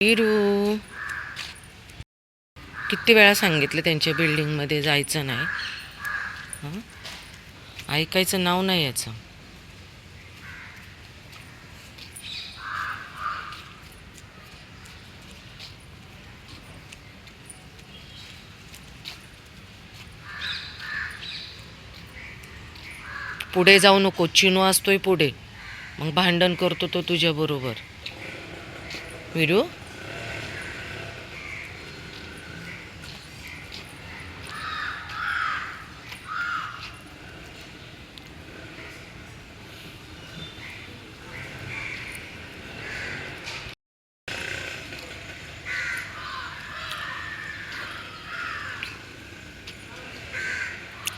वीरू. किती वेळा सांगितलं त्यांच्या बिल्डिंगमध्ये जायचं नाही? ऐकायचं नाव नाही याचं. पुढे जाऊ नको चिनू असतोय पुढे. मग भांडण करतो तो तुझ्याबरोबर विरू?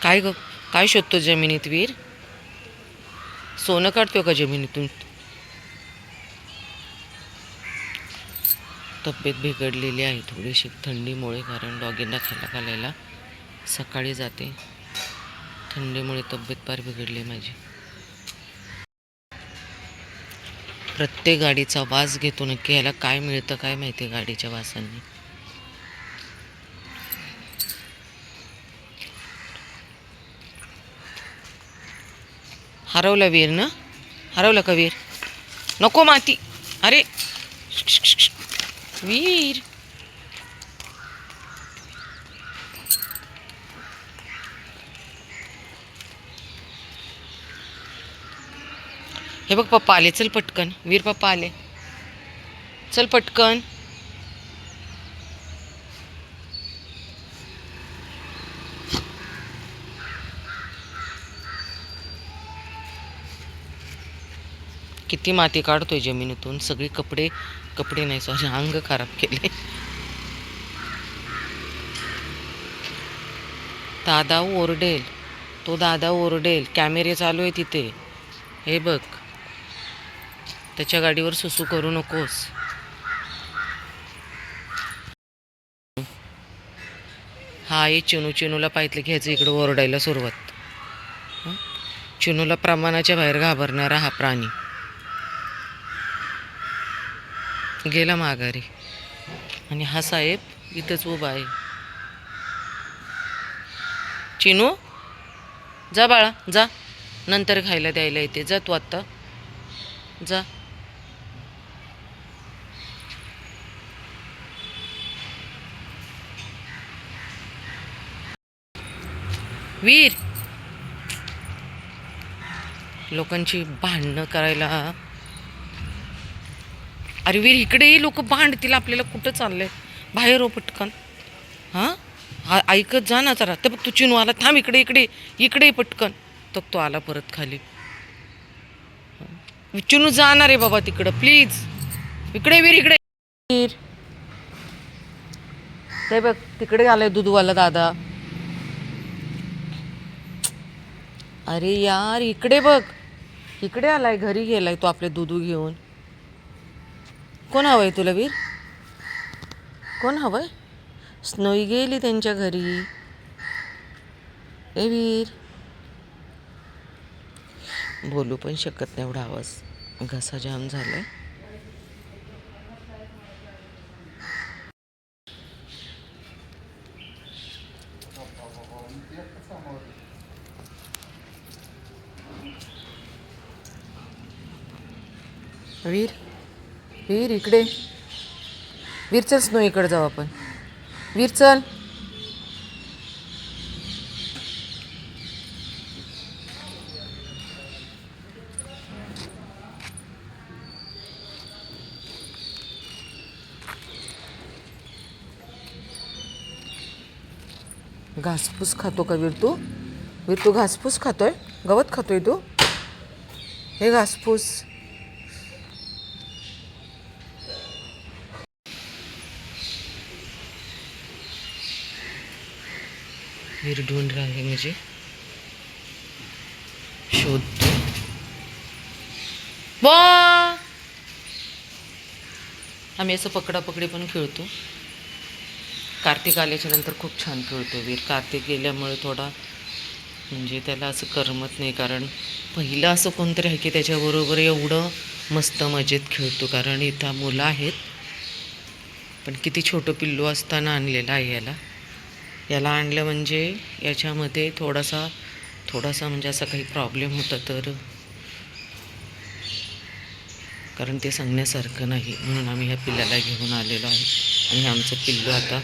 काय ग काय शोधतो जमिनीत वीर? सोनं काढतो का जमिनीतून? तब्येत बिघडलेली आहे थोडीशी थंडीमुळे कारण डॉगींना खायला घालायला सकाळी जाते. थंडीमुळे तब्येत फार बिघडली माझी. प्रत्येक गाडीचा वास घेतो नक्की याला काय मिळतं काय माहिती गाडीच्या वासांनी? हरवला वीर ना? हरवलं का वीर? नको माती. अरे! वीर! हे बघ पप्पा आले. चल पटकन. वीर पप्पा आले. चल पटकन. किती माती काढतोय जमिनीतून? सगळी कपडे कपडे नाही सॉरी अंग खराब केले. दादा ओरडेल. तो दादा ओरडेल. कॅमेरे चालू आहे तिथे. हे बघ. त्याच्या गाडीवर सुसू करू नकोस. हा ये चिनू चिनूला पाहितलं घ्यायचं इकडं ओरडायला सुरुवात. चिनूला प्रमाणाच्या बाहेर घाबरणारा हा प्राणी. गेला माघारी. आणि हा साहेब इथंच उभा आहे. चिनू जा बाळा जा. नंतर खायला द्यायला येते. जा तू आत्ता. जा. वीर! लोकांची भांडणं करायला अरे वीर इकडेही लोक भांडतील आपल्याला कुठं चाललंय? बाहेर हो पटकन. हां? हा ऐकत जा ना जरा. ते बघ तू चिनू आला थांब इकडे इकडे इकडे पटकन. तर तो आला परत खाली. चुनू चिनू जाणार आहे बाबा तिकडं प्लीज. इकडे वीर इकडे. वीर. ते बघ तिकडे आलाय दूधवाला दादा. अरे यार इकडे बघ. इकडे आलाय घरी गेलाय तो आपले दूध घेऊन. कोण हवं आहे तुला वीर? कोण हवं आहे स्नोई गेली त्यांच्या घरी. ए वीर. बोलू पण शकत नाही एवढा आवाज. घसा जाम झालाय. वीर? वीर इकडे. वीर चल स्नो इकडे जाऊ आपण. वीर चल. घासपूस खातो का वीर तू? वीर तू घासपूस खातोय? गवत खातोय तू? हे घासपूस. वीर ढूंढ रहा है मुझे। शोधतो आम्ही असं पकडापकडी पण खेळतो. कार्तिक आल्याच्यानंतर खूप छान खेळतो वीर. कार्तिक गेल्यामुळे थोडा म्हणजे त्याला असं करमत नाही कारण पहिलं असं कोणतरी आहे की त्याच्याबरोबर एवढं मस्त मजेत खेळतो कारण इथं मुलं आहेत. पण किती छोटं पिल्लू असताना आणलेलं आहे याला. याला आणलं म्हणजे याच्यामध्ये थोडासा थोडासा म्हणजे असा काही प्रॉब्लेम होता तर. कारण ते सांगण्यासारखं नाही म्हणून आम्ही ह्या पिल्लाला घेऊन आलेलो आहे. आणि हे आमचं पिल्लू आता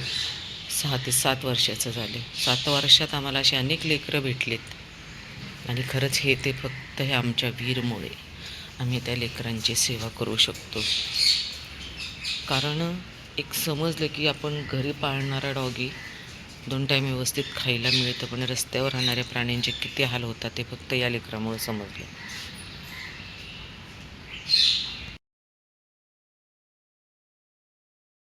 सहा ते सात वर्षाचं झाले. सात वर्षात आम्हाला असे अनेक लेकरं भेटलेत. आणि खरंच हे ते फक्त हे आमच्या वीरमुळे आम्ही त्या लेकरांची सेवा करू शकतो. कारण एक समजलं की आपण घरी पाळणारा डॉगी दोन टाईम व्यवस्थित खायला मिळतं पण रस्त्यावर राहणाऱ्या प्राण्यांचे किती हाल होतात ते फक्त या लेकरामुळे समजले.